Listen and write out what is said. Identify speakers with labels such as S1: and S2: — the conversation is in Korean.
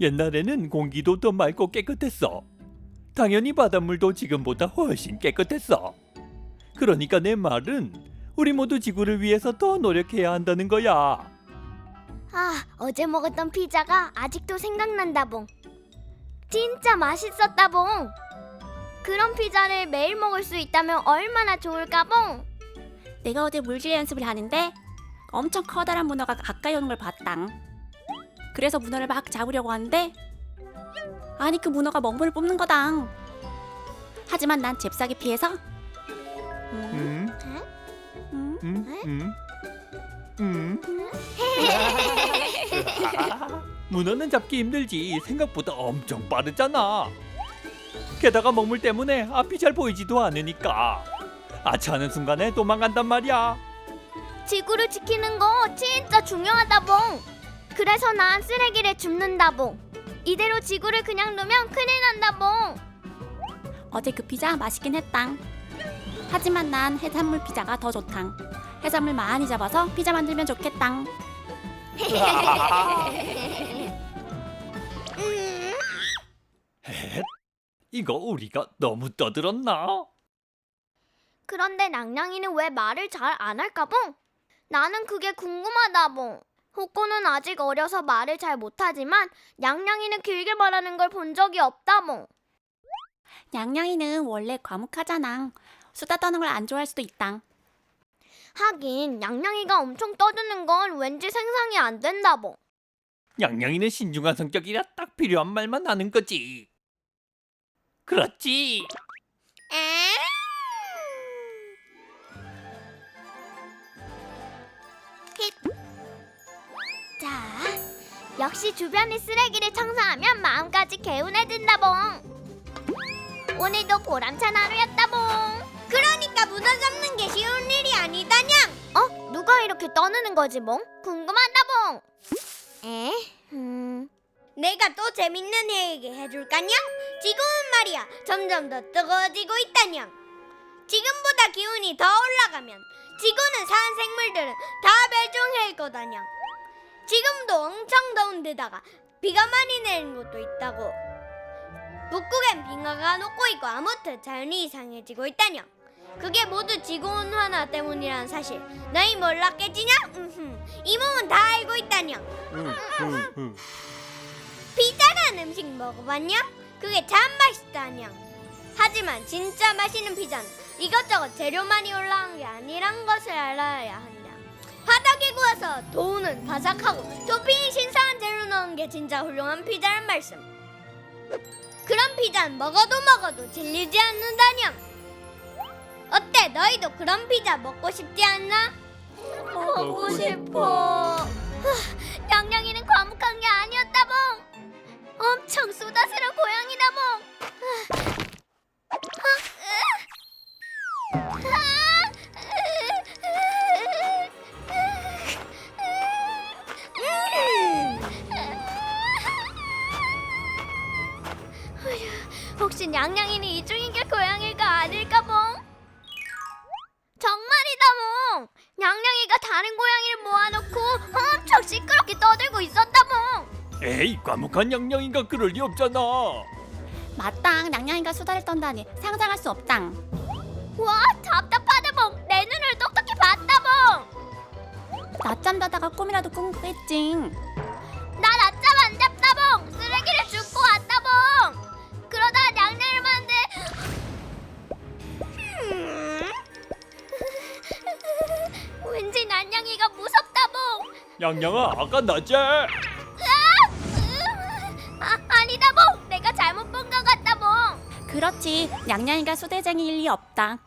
S1: 옛날에는 공기도 더 맑고 깨끗했어. 당연히 바닷물도 지금보다 훨씬 깨끗했어. 그러니까 내 말은 우리 모두 지구를 위해서 더 노력해야 한다는 거야.
S2: 아, 어제 먹었던 피자가 아직도 생각난다 봉. 진짜 맛있었다 봉. 그런 피자를 매일 먹을 수 있다면 얼마나 좋을까 봉.
S3: 내가 어제 물질 연습을 하는데 엄청 커다란 문어가 가까이 오는 걸 봤당. 그래서 문어를 막 잡으려고 하는데 아니 그 문어가 먹물을 뽑는 거당. 하지만 난 잽싸게 피해서 음,
S1: 음,
S3: 음,
S1: 음, 음, 음. 문어는 잡기 힘들지 생각보다 엄청 빠르잖아. 게다가 먹물 때문에 앞이 잘 보이지도 않으니까 아차하는 순간에 도망간단 말이야.
S2: 지구를 지키는 거 진짜 중요하다 봉. 그래서 난 쓰레기를 줍는다 봉. 이대로 지구를 그냥 두면 큰일 난다 봉.
S3: 어제 그 피자 맛있긴 했당. 하지만 난 해산물 피자가 더 좋당. 해산물 많이 잡아서 피자 만들면 좋겠당.
S2: 음.
S1: 헷, 이거 우리가 너무 떠들었나?
S2: 그런데 낭냥이는 왜 말을 잘 안 할까 봉? 나는 그게 궁금하다 봉. 호코는 아직 어려서 말을 잘 못하지만 냥냥이는 길게 말하는 걸 본 적이 없다 봉.
S3: 양양이는 원래 과묵하잖아. 수다 떠는 걸 안 좋아할 수도 있당.
S2: 하긴 냥냥이가 엄청 떠드는 건 왠지 생상이 안 된다 봉.
S1: 양양이는 신중한 성격이라 딱 필요한 말만 하는 거지. 그렇지.
S2: 힛. 역시 주변의 쓰레기를 청소하면 마음까지 개운해진다 봉. 오늘도 보람찬 하루였다 봉. 그러니까 문어 잡는 게 쉬운 일이 아니다냥. 어? 누가 이렇게 떠드는 거지 봉? 궁금하다 봉. 에? 음. 내가 또 재밌는 얘기 해줄까냥? 지금은 말이야 점점 더 뜨거워지고 있다냥. 지금보다 기온이 더 올라가면 지구는 사는 생물들은 다 멸종할 거다냥. 지금도 엄청 더운 데다가 비가 많이 내리는 곳도 있다고. 북극엔 빙하가 녹고 있고 아무튼 자연이 이상해지고 있다냥. 그게 모두 지구온난화 때문이라는 사실 너희 몰랐겠지냐? 음흠. 이 몸은 다 알고 있다냥.
S1: 응, 응, 응.
S2: 피자라는 음식 먹어봤냐? 그게 참 맛있다냥. 하지만 진짜 맛있는 피자는 이것저것 재료 많이 올라간 게 아니란 것을 알아야 한다. 바닥에 구워서 도우는 바삭하고 토핑이 신선한 재료 넣은 게 진짜 훌륭한 피자란 말씀. 그런 피자는 먹어도 먹어도 질리지 않는다냥. 어때? 너희도 그런 피자 먹고 싶지 않나?
S1: 먹고
S2: 싶어. 냥냥이는 과묵한 게 아니었다 몽. 엄청 쏟아스 혹시 냥냥이는 이중인계 고양이가 아닐까 몽? 정말이다 몽. 냥냥이가 다른 고양이를 모아놓고 엄청 시끄럽게 떠들고 있었다 몽.
S1: 에이, 과묵한 양양이가 그럴 리 없잖아.
S3: 맞당. 양양이가 수다를 떤다니 상상할 수 없당.
S2: 와 답답하다 몽. 내 눈을 똑똑히 봤다 몽.
S3: 낮잠 자다가 꿈이라도 꾼 거겠지.
S2: 왠지 난냥이가 무섭다 몽.
S1: 양양아, 아까 낮에
S2: 아 아니다 몽. 내가 잘못 본 것 같다 몽.
S3: 그렇지. 양양이가 수대쟁이일 리 없다.